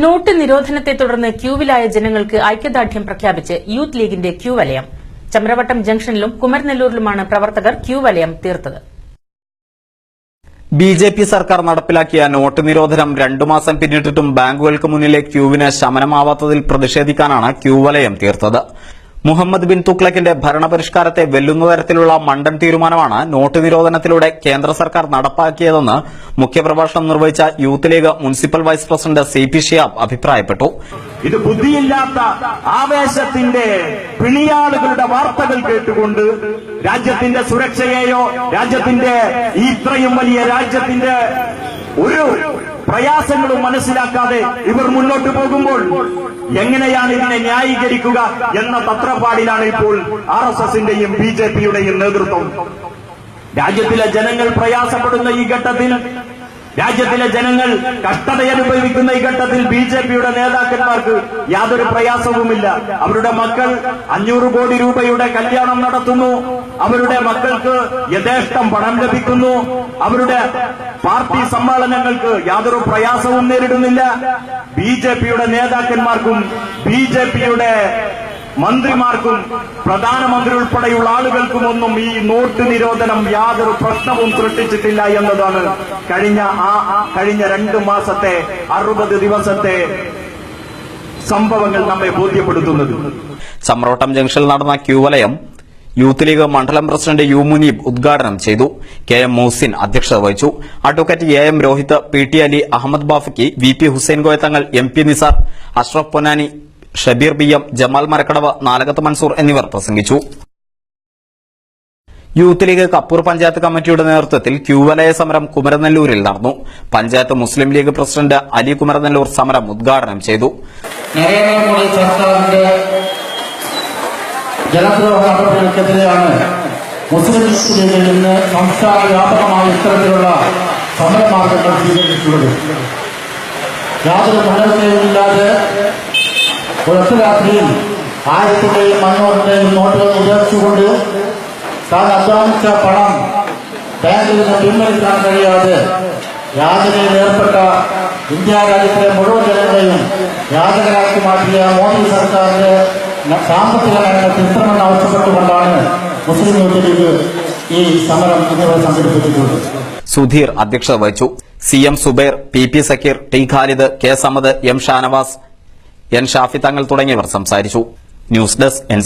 Not നിരോധനത്തെ തുടർന്ന് ക്യൂവിലായ ജനങ്ങൾക്ക് ഐക്യദാർഢ്യം പ്രഖ്യാപിച്ച് യൂത്ത് ലീഗിന്റെ ക്യൂ വലയം. ചമ്രവട്ടം ജംഗ്ഷനിലും കുമരനെല്ലൂരിലുമാണ് പ്രവർത്തകർ ക്യൂ വലയം തീർത്തത്. ബി ജെ പി സർക്കാർ നടപ്പിലാക്കിയ നോട്ട് നിരോധനം രണ്ടു മാസം പിന്നിട്ടിട്ടും ബാങ്കുകൾക്ക് മുന്നിലെ ക്യൂവിന് ശമനമാവാത്തതിൽ പ്രതിഷേധിക്കാനാണ് ക്യൂ വലയം തീർത്തത്. മുഹമ്മദ് ബിൻ തുക്ലക്കിന്റെ ഭരണപരിഷ്കാരത്തെ വെല്ലുന്ന തരത്തിലുള്ള മണ്ടൻ തീരുമാനമാണ് നോട്ട് നിരോധനത്തിലൂടെ കേന്ദ്ര സർക്കാർ നടപ്പാക്കിയതെന്ന് മുഖ്യപ്രഭാഷണം നിർവഹിച്ച youth league municipal vice president C P Shiyab അഭിപ്രായപ്പെട്ടു. ഇത് ബുദ്ധിയില്ലാത്ത ആവേശത്തിന്റെ പിണിയാളുകളുടെ വാർത്തകൾ കേട്ടുകൊണ്ട് രാജ്യത്തിന്റെ സുരക്ഷയെയോ രാജ്യത്തിന്റെ ഇത്രയും വലിയ രാജ്യത്തിന്റെ ഒരു പ്രയാസങ്ങളും മനസ്സിലാക്കാതെ ഇവർ മുന്നോട്ട് പോകുമ്പോൾ എങ്ങനെയാണ് ഇതിനെ ന്യായീകരിക്കുക എന്ന തത്രപ്പാടിലാണ് ഇപ്പോൾ ആർ എസ് എസിന്റെയും ബി ജെ പിയുടെയും നേതൃത്വം. രാജ്യത്തിലെ ജനങ്ങൾ പ്രയാസപ്പെടുന്ന ഈ ഘട്ടത്തിൽ രാജ്യത്തിലെ ജനങ്ങൾ കഷ്ടതയനുഭവിക്കുന്ന ഈ ഘട്ടത്തിൽ ബി ജെ പിയുടെ നേതാക്കന്മാർക്ക് യാതൊരു പ്രയാസവുമില്ല. അവരുടെ മക്കൾ അഞ്ഞൂറ് കോടി രൂപയുടെ കല്യാണം നടത്തുന്നു. അവരുടെ മക്കൾക്ക് യഥേഷ്ടം പണം ലഭിക്കുന്നു. അവരുടെ പാർട്ടി സമ്മേളനങ്ങൾക്ക് യാതൊരു പ്രയാസവും നേരിടുന്നില്ല. ബി ജെ പിയുടെ നേതാക്കന്മാർക്കും ബി ജെ പിയുടെ മന്ത്രിമാർക്കും പ്രധാനമന്ത്രി ഉൾപ്പെടെയുള്ള ആളുകൾക്കും ഒന്നും ഈ നോട്ട് നിരോധനം യാതൊരു പ്രശ്നവും സൃഷ്ടിച്ചിട്ടില്ല എന്നതാണ് കഴിഞ്ഞ ആ കഴിഞ്ഞ രണ്ട് മാസത്തെ അറുപത് ദിവസത്തെ സംഭവങ്ങൾ നമ്മെ ബോധ്യപ്പെടുത്തുന്നത്. സമ്രോട്ടം ജംഗ്ഷനിൽ നടന്ന ക്യൂ വലയം യൂത്ത് ലീഗ് മണ്ഡലം പ്രസിഡന്റ് യു മുനീബ് ഉദ്ഘാടനം ചെയ്തു. കെ എം മൂസിൻ അധ്യക്ഷത വഹിച്ചു. Advocate A M Rohit P T Ali Ahammed Bafaqi V P Hussain Koyathangal M P Nisar Ashraf Ponnani Shabeer B M Jamal Marakkadavu Nalakath Mansoor എന്നിവർ പ്രസംഗിച്ചു. Youth league Kappur panchayat കമ്മിറ്റിയുടെ നേതൃത്വത്തിൽ ക്യൂവലയ സമരം കുമരനെല്ലൂരിൽ നടന്നു. Panchayat Muslim league president Ali Kumaranellur സമരം ഉദ്ഘാടനം ചെയ്തു. ജനദ്രോഹ നടപടികൾക്കെതിരെയാണ് മുസ്ലിം ലീഗിൽ നിന്ന് സംസ്ഥാന വ്യാപകമായ ഇത്തരത്തിലുള്ള സമരമാർഗങ്ങൾ സ്വീകരിച്ചിട്ടുള്ളത്. യാതൊരു മുന്നറിയിപ്പുമില്ലാതെ ഒരൊറ്റ രാത്രിയിൽ ആയിരത്തിന്റെയും അഞ്ഞൂറിന്റെയും നോട്ടുകൾ ഉപയോഗിച്ചുകൊണ്ട് താൻ അധ്വാനിച്ച പണം ബാങ്കിൽ നിന്ന് പിൻവലിക്കാൻ കഴിയാതെ യാതനയിൽ ഏർപ്പെട്ട ഇന്ത്യ രാജ്യത്തിലെ മുഴുവൻ ജനങ്ങളെയും യാതകരാക്കി മാറ്റിയ മോദി സർക്കാരിന്റെ സാമ്പത്തിക നയങ്ങൾ തിരുത്തണമെന്ന് ആവശ്യപ്പെട്ടുകൊണ്ടാണ് മുസ്ലിം യൂത്ത് ലീഗ് ഈ സമരം ഇതുവരെ സംഘടിപ്പിച്ചിട്ടുള്ളത്. സുധീർ അധ്യക്ഷത വഹിച്ചു. C M Zubair P P Zakir T Khalid K Samad M Shanavas N Shafi Thangal തുടങ്ങിയവർ സംസാരിച്ചു. News desk N